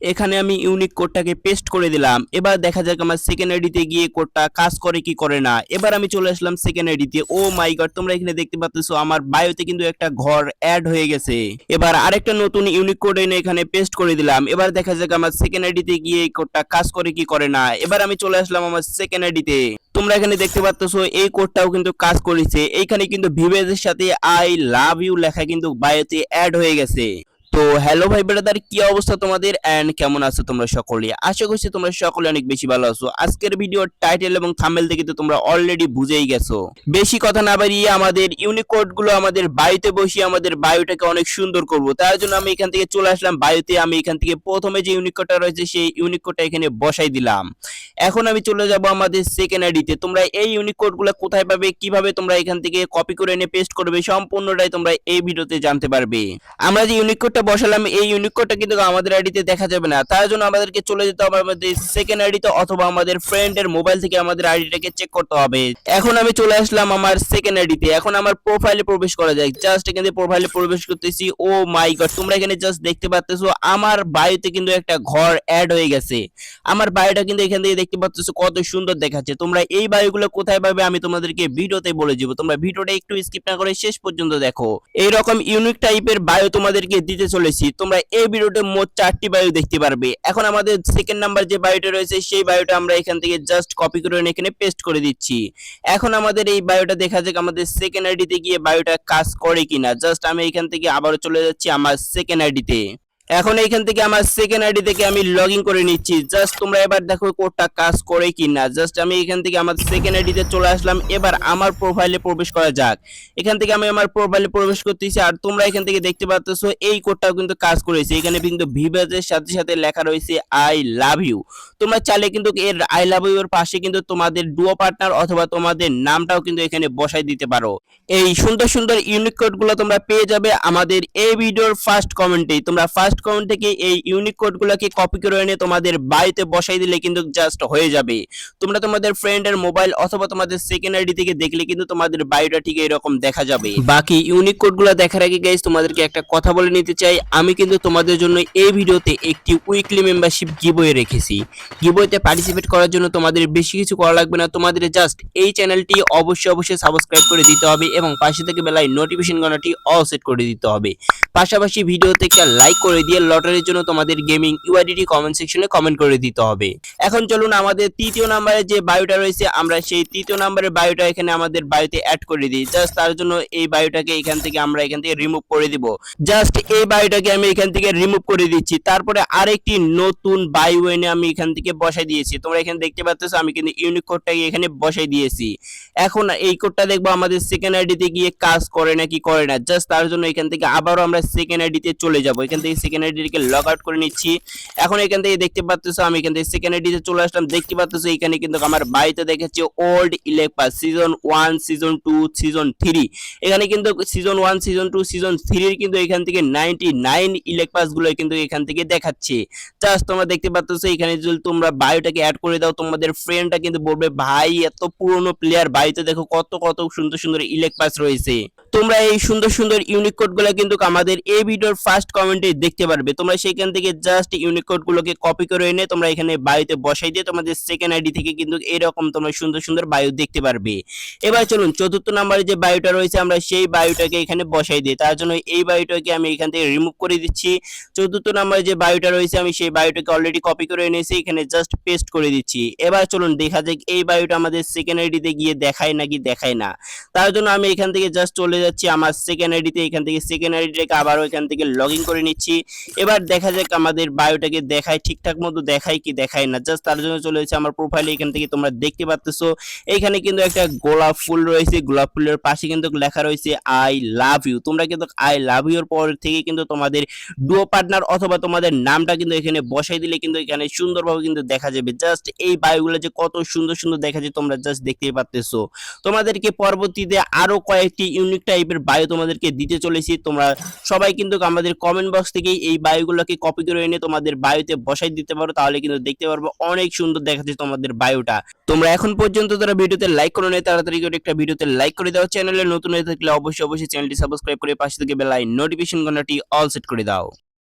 এখানে আমি unique কোডটাকে paste করে দিলাম। এবার দেখা যাক আমার সেকেন্ড আইডিতে গিয়ে কোডটা কাজ করে কি করে না। এবার আমি চলে আসলাম সেকেন্ড আইডিতে ও মাই গড তোমরা এখানে দেখতে পাচ্ছো আমার বায়োতে কিন্তু একটা ঘর অ্যাড হয়ে গেছে। এবার আরেকটা নতুন ইউনিক কোড এনে এখানে পেস্ট করে দিলাম। এবার দেখা যাক আমার সেকেন্ড আইডিতে গিয়ে এই কোডটা কাজ করে কি করে না। এবার আমি চলে আসলাম আমার সেকেন্ড আইডিতে তোমরা এখানে দেখতে পাচ্ছ এই কোডটাও কিন্তু কাজ করেছে। এইখানে কিন্তু ভিভেজের সাথে আই লাভ ইউ লেখা কিন্তু বায়োতে অ্যাড হয়ে গেছে। তো হ্যালো ভাই ব্রাদার কি অবস্থা তোমাদের? এন্ড কেমন আছো তোমরা সকলে? আশা করছি তোমরা সকলে অনেক বেশি ভালো আছো। আজকের ভিডিওর টাইটেল এবং থামেল দেখে তো তোমরা অলরেডি বুঝেই গেছো। বেশি কথা না বাড়িয়ে আমাদের ইউনিক কোডগুলো আমাদের বায়ুতে বসিয়ে আমাদের বায়ুটাকে অনেক সুন্দর করব। তার জন্য আমি এখান থেকে চলে আসলাম বায়ুতে। আমি এখান থেকে প্রথমে যে ইউনিক কোডটা রয়েছে, সেই ইউনিক কোডটা এখানে বসাই দিলাম। এখন আমি চলে যাব আমাদের সেকেন্ড আইডিতে তোমরা এই ইউনিক কোডগুলো কোথায় পাবে, কীভাবে তোমরা এখান থেকে কপি করে এনে পেস্ট করবে, সম্পূর্ণটাই তোমরা এই ভিডিওতে জানতে পারবে। আমরা যে ইউনিক কোডটা বসালাম, এই ইউনিক কোডটা কিন্তু আমাদের আইডিতে দেখা যাবে না। তার জন্য আমাদেরকে চলে যেতে হবে আমাদের সেকেন্ড আইডিতে অথবা আমাদের ফ্রেন্ডের মোবাইল থেকে আমাদের আইডিটাকে চেক করতে হবে। এখন আমি চলে আসলাম আমার সেকেন্ড আইডিতে এখন আমার প্রোফাইলে প্রবেশ করা যায় জাস্ট এখানে প্রোফাইলে প্রবেশ করতেছি। ও মাই গড তোমরা এখানে জাস্ট দেখতে পাচ্তেছো আমার বায়ুতে কিন্তু একটা ঘর অ্যাড হয়ে গেছে। আমার বায়োটা কিন্তু এখান থেকে দেখতে পাচ্ছ কত সুন্দর দেখাচ্ছে। তোমরা এই বায়োগুলো কোথায় পাবে আমি তোমাদেরকে ভিডিওতে বলে দিব। তোমরা ভিডিওটা একটু স্কিপ না করে শেষ পর্যন্ত দেখো। এই রকম ইউনিক টাইপের বায়ু তোমাদেরকে দিতে চলেছি। তোমরা এই ভিডিওতে মোট চারটি বায়ু দেখতে পারবে। এখন আমাদের সেকেন্ড নাম্বার যে বায়োটা রয়েছে, সেই বায়োটা আমরা এখান থেকে জাস্ট কপি করে এখানে পেস্ট করে দিচ্ছি। এখন আমাদের এই বায়োটা দেখা যাক আমাদের সেকেন্ড আইডিতে গিয়ে বায়োটা কাজ করে কিনা। জাস্ট আমি এখান থেকে আবারও চলে যাচ্ছি আমার সেকেন্ড আইডিতে এখন এইখান থেকে আমার সেকেন্ড আইডি থেকে আমি লগ ইন করে নিচ্ছি। জাস্ট তোমরা এবার দেখো কোডটা কাজ করে কি না জাস্ট আমি এখান থেকে আমার সেকেন্ড আইডিতে চলে আসলাম। এবার আমার প্রোফাইলে প্রবেশ করা যাক। এখান থেকে আমি আমার প্রোফাইলে প্রবেশ করতেছি আর তোমরা এখান থেকে দেখতে পাচ্ছ এই কোডটাও কিন্তু কাজ করেছে। এখানে কিন্তু ভিভাজের সাথে সাথে লেখা রয়েছে আই লাভ ইউ তোমরা চাইলে কিন্তু এর আই লাভ ইউ এর পাশে কিন্তু তোমাদের ডুও পার্টনার অথবা তোমাদের নামটাও কিন্তু এখানে বসাই দিতে পারো। এই সুন্দর সুন্দর ইউনিক কোডগুলো তোমরা পেয়ে যাবে আমাদের এই ভিডিওর ফার্স্ট কমেন্টেই তোমরা ফার্স্ট কমেন্ট থেকে এই ইউনিক কোডগুলোকে কপি করে এনে তোমাদের বাড়িতে বসাই দিলে কিন্তু জাস্ট হয়ে যাবে। তোমরা তোমাদের ফ্রেন্ডের মোবাইল অথবা তোমাদের সেকেন্ড আইডি থেকে দেখলে কিন্তু তোমাদের বায়োটা ঠিক এরকম দেখা যাবে। বাকি ইউনিক কোডগুলো দেখার আগে গাইস তোমাদেরকে একটা কথা বলে নিতে চাই। আমি কিন্তু তোমাদের জন্য এই ভিডিওতে একটি উইকলি মেম্বারশিপ গিবয়ে রেখেছি। গিবইতে পার্টিসিপেট করার জন্য তোমাদের বেশি কিছু করা লাগবে না। তোমাদের জাস্ট এই চ্যানেলটি অবশ্যই অবশ্যই সাবস্ক্রাইব করে দিতে হবে এবং পাশে থেকে বেলায় নোটিফিকেশন গণাটি অল সেট করে দিতে হবে। পাশাপাশি ভিডিওতে একটা লাইক করে দিয়ে লটারির জন্য তোমাদের গেমিং ইউআইডি কমেন্ট সেকশনে কমেন্ট করে দিতে হবে। এখন চলুন আমাদের তৃতীয় নাম্বারে যে বায়োটা রয়েছে, আমরা সেই তৃতীয় নাম্বারের বায়োটা এখানে আমাদের বায়োতে অ্যাড করে দিই। জাস্ট তার জন্য এই বায়োটাকে এখান থেকে আমরা এখান থেকে রিমুভ করে দিব। জাস্ট এই বায়োটাকে আমি এখান থেকে রিমুভ করে দিচ্ছি। তারপরে আরেকটি নতুন বায়ো এনে আমি এখান থেকে বসাই দিয়েছি। তোমরা এখানে দেখতে পাচ্ছ আমি কিন্তু ইউনিক কোডটাকে এখানে বসাই দিয়েছি। এখন এই কোডটা দেখব আমাদের সেকেন্ড আইডিতে গিয়ে কাজ করে না কি করে না। জাস্ট তার জন্য এখান থেকে আবারও আমরা সেকেন্ড আইডিতে চলে যাব। এখান থেকে সেকেন্ড আইডিকে লগ আউট করে নিচ্ছি। এখন এখান থেকে দেখতে পাচ্ছ আমি এখান থেকে সেকেন্ড আইডিতে চলে আসলাম। দেখতে পাচ্ছ এখানে কিন্তু আমার বাড়িতে দেখাচ্ছে old ইলেকপা season one season two season three এখানে কিন্তু season one season two season থ্রির কিন্তু এখান থেকে নাইনটি নাইন ইলেকপাসগুলো কিন্তু এখান থেকে দেখাচ্ছে। জাস্ট তোমরা দেখতে পাচ্ছ এখানে যদি তোমরা বায়োটাকে অ্যাড করে দাও, তোমাদের ফ্রেন্ডটা কিন্তু বলবে, ভাই, এত পুরনো প্লেয়ার বাড়িতে দেখো, কত কত সুন্দর সুন্দর ইলেকপাস রয়েছে। তোমরা এই সুন্দর সুন্দর ইউনিক কোডগুলো কিন্তু আমাদের এই ভিডিওর ফার্স্ট কমেন্টে দেখতে পারবে। তোমরা সেখান থেকে জাস্ট ইউনিক কোড গুলোকে কপি করে এনে তোমরা এখানে বায়োতে বসাই দিয়ে তোমাদের সেকেন্ড আইডি থেকে কিন্তু এরকম তোমরা সুন্দর সুন্দর বায়ো দেখতে পারবে। এবার চলুন, চতুর্থ নম্বরে যে বায়োটা রয়েছে আমরা সেই বায়োটাকে এখানে বসাই দিই। তার জন্য এই বায়োটাকে আমি এখান থেকে রিমুভ করে দিচ্ছি। চতুর্থ নম্বরে যে বায়োটা রয়েছে আমি সেই বায়োটাকে অলরেডি কপি করে এনেছি, এখানে জাস্ট পেস্ট করে দিচ্ছি। এবার চলুন, দেখা যাক এই বায়োটা আমাদের সেকেন্ড আইডিতে গিয়ে দেখায় নাকি দেখায় না। তার জন্য আমি এখান থেকে জাস্ট চলে যাচ্ছি, আমার সেকেন্ড আইডিতে এখান থেকে সেকেন্ড আইডিটাকে আবারও এখান থেকে লগ করে নিচ্ছি। এবার দেখা যাক আমাদের বায়োটাকে দেখায়, ঠিকঠাক মতো দেখায় কি দেখায় না। জাস্ট তার জন্য চলে যাচ্ছে আমার প্রোফাইলে এখান থেকে তোমরা দেখতে পাচ্তেছো এইখানে কিন্তু একটা গোলাপ ফুল রয়েছে, গোলাপ ফুলের পাশে কিন্তু লেখা রয়েছে আই লাভ ইউ তোমরা কিন্তু আই লাভ ইউর পর থেকে কিন্তু তোমাদের ডুও পার্টনার অথবা তোমাদের নামটা কিন্তু এখানে বসাই দিলে কিন্তু এখানে সুন্দরভাবে কিন্তু দেখা যাবে। জাস্ট এই বায়োগুলো যে কত সুন্দর সুন্দর দেখা যায় তোমরা জাস্ট দেখতেই পাচ্তেছো তোমাদেরকে পরবর্তীতে আরও কয়েকটি ইউনিক টাইপের বায়ু তোমাদেরকে দিতে চলেছি। তোমরা সবাই কিন্তু আমাদের কমেন্ট বক্স থেকেই এই বায়োগুলোকে কপি করে এনে তোমাদের বায়ুতে বসাই দিতে পারো, তাহলে কিন্তু দেখতে পারব অনেক সুন্দর দেখাচ্ছে তোমাদের বায়ুটা তোমরা এখন পর্যন্ত তারা ভিডিওতে লাইক করো নেই, তাড়াতাড়ি করে একটা ভিডিওতে লাইক করে দাও। চ্যানেলে নতুন হয়ে থাকলে অবশ্যই অবশ্যই চ্যানেলটি সাবস্ক্রাইব করে পাশে থেকে বেলায় নোটিফিকেশন ঘন্টাটি অল সেট করে দাও।